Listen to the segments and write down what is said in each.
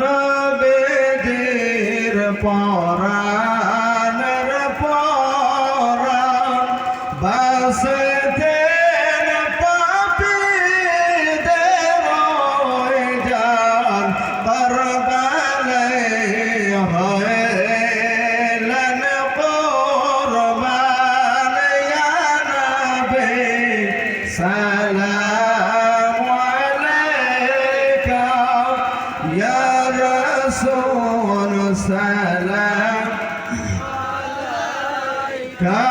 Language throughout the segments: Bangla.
নবেদের পরাণের পরাণ। বাসতে পাপীদের الرسول سلام يا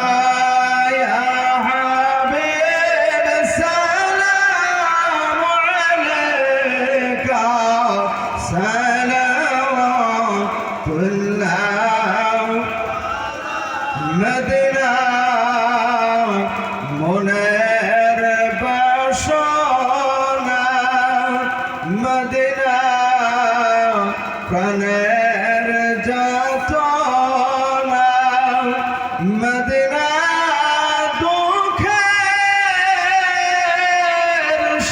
حبيب سلام عليك صلوات الله مدينة منير بشرنا مدينة প্রাণের যাতনা মদিনা দুঃখের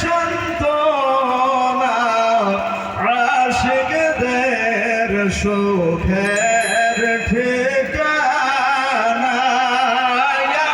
সন্তনা আশিকদের সুখের ঠিকানা ইয়া